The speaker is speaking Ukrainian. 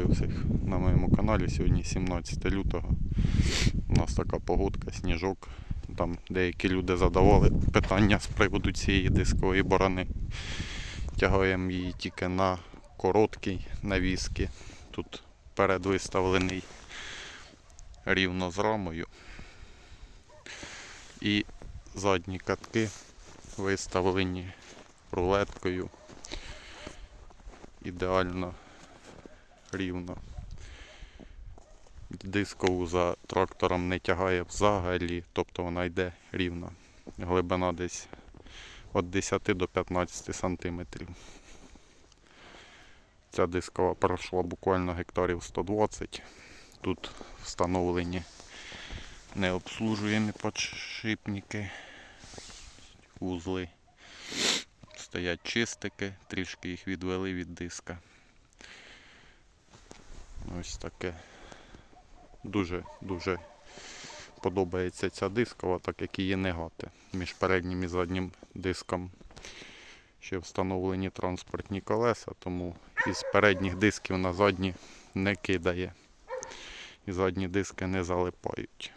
Вітаю всіх на моєму каналі. Сьогодні 17 лютого. У нас така погодка, сніжок. Там деякі люди задавали питання з приводу цієї дискової борони. Тягаємо її тільки на короткій навіски. Тут перед виставлений рівно з рамою. І задні катки виставлені рулеткою. Ідеально рівно. Дискову за трактором не тягає взагалі, тобто вона йде рівно. Глибина десь від 10 до 15 сантиметрів. Ця дискова пройшла буквально гектарів 120. Тут встановлені необслужуємі подшипники, вузли. Стоять чистики, трішки їх відвели від диска. Ось таке. Дуже дуже подобається ця дискова, так як її негати. Між переднім і заднім диском ще встановлені транспортні колеса, тому із передніх дисків на задні не кидає. І задні диски не залипають.